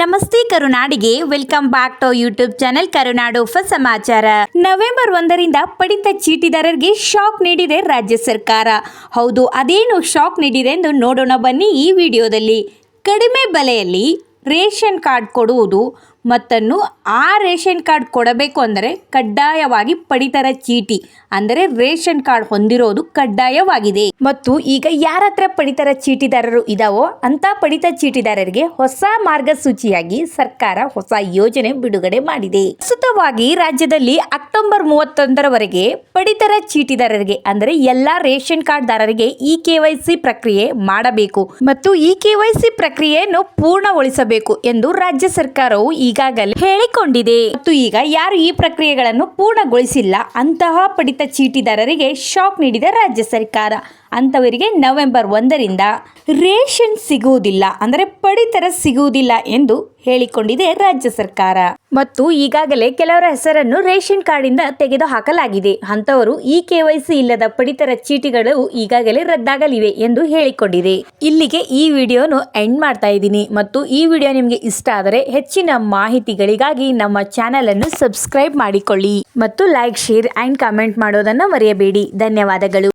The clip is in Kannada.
ನಮಸ್ತೆ ಕರುನಾಡಿಗೆ. Welcome back to YouTube channel Karunadu ಫ ಸಮಾಚಾರ. ನವೆಂಬರ್ ಒಂದರಿಂದ ಪಡಿತ ಚೀಟಿದಾರರಿಗೆ ಶಾಕ್ ನೀಡಿದೆ ರಾಜ್ಯ ಸರ್ಕಾರ. ಹೌದು, ಅದೇನು ಶಾಕ್ ನೀಡಿದೆ ಎಂದು ನೋಡೋಣ ಬನ್ನಿ ಈ ವಿಡಿಯೋದಲ್ಲಿ. ಕಡಿಮೆ ಬೆಲೆಯಲ್ಲಿ ರೇಷನ್ ಕಾರ್ಡ್ ಕೊಡುವುದು ಮತ್ತನ್ನು ಆ ರೇಷನ್ ಕಾರ್ಡ್ ಕೊಡಬೇಕು ಅಂದರೆ ಕಡ್ಡಾಯವಾಗಿ ಪಡಿತರ ಚೀಟಿ, ಅಂದರೆ ರೇಷನ್ ಕಾರ್ಡ್ ಹೊಂದಿರೋದು ಕಡ್ಡಾಯವಾಗಿದೆ. ಮತ್ತು ಈಗ ಯಾರ ಹತ್ರ ಪಡಿತರ ಚೀಟಿದಾರರು ಇದಾವೋ ಅಂತ ಪಡಿತ ಚೀಟಿದಾರರಿಗೆ ಹೊಸ ಮಾರ್ಗಸೂಚಿಯಾಗಿ ಸರ್ಕಾರ ಹೊಸ ಯೋಜನೆ ಬಿಡುಗಡೆ ಮಾಡಿದೆ. ಪ್ರಸ್ತುತವಾಗಿ ರಾಜ್ಯದಲ್ಲಿ ಅಕ್ಟೋಬರ್ ಮೂವತ್ತೊಂದರವರೆಗೆ ಪಡಿತರ ಚೀಟಿದಾರರಿಗೆ, ಅಂದರೆ ಎಲ್ಲ ರೇಷನ್ ಕಾರ್ಡ್ ದಾರರಿಗೆ ಇ ಕೆವೈಸಿ ಪ್ರಕ್ರಿಯೆ ಮಾಡಬೇಕು ಮತ್ತು ಇ ಕೆವೈಸಿ ಪ್ರಕ್ರಿಯೆಯನ್ನು ಪೂರ್ಣಗೊಳಿಸಬೇಕು ಎಂದು ರಾಜ್ಯ ಸರ್ಕಾರವು ಈಗಾಗಲೇ ಹೇಳಿಕೊಂಡಿದೆ. ಮತ್ತು ಈಗ ಯಾರು ಈ ಪ್ರಕ್ರಿಯೆಗಳನ್ನು ಪೂರ್ಣಗೊಳಿಸಿಲ್ಲ ಅಂತಹ ಪಡಿತ ಚೀಟಿದಾರರಿಗೆ ಶಾಕ್ ನೀಡಿದ ರಾಜ್ಯ ಸರ್ಕಾರ. ಅಂತವರಿಗೆ ನವೆಂಬರ್ ಒಂದರಿಂದ ರೇಷನ್ ಸಿಗುವುದಿಲ್ಲ, ಅಂದರೆ ಪಡಿತರ ಸಿಗುವುದಿಲ್ಲ ಎಂದು ಹೇಳಿಕೊಂಡಿದೆ ರಾಜ್ಯ ಸರ್ಕಾರ. ಮತ್ತು ಈಗಾಗಲೇ ಕೆಲವರ ಹೆಸರನ್ನು ರೇಷನ್ ಕಾರ್ಡಿಂದ ತೆಗೆದು ಹಾಕಲಾಗಿದೆ ಅಂತವರು ಈ ಕೆವೈಸಿ ಇಲ್ಲದ ಪಡಿತರ ಚೀಟಿಗಳು ಈಗಾಗಲೇ ರದ್ದಾಗಲಿವೆ ಎಂದು ಹೇಳಿಕೊಂಡಿದೆ. ಇಲ್ಲಿಗೆ ಈ ವಿಡಿಯೋನು ಎಂಡ್ ಮಾಡ್ತಾ ಇದ್ದೀನಿ. ಮತ್ತು ಈ ವಿಡಿಯೋ ನಿಮಗೆ ಇಷ್ಟ ಆದರೆ ಹೆಚ್ಚಿನ ಮಾಹಿತಿಗಳಿಗಾಗಿ ನಮ್ಮ ಚಾನೆಲ್ ಅನ್ನು ಸಬ್ಸ್ಕ್ರೈಬ್ ಮಾಡಿಕೊಳ್ಳಿ. ಮತ್ತು ಲೈಕ್, ಶೇರ್ ಅಂಡ್ ಕಮೆಂಟ್ ಮಾಡೋದನ್ನು ಮರೆಯಬೇಡಿ. ಧನ್ಯವಾದಗಳು.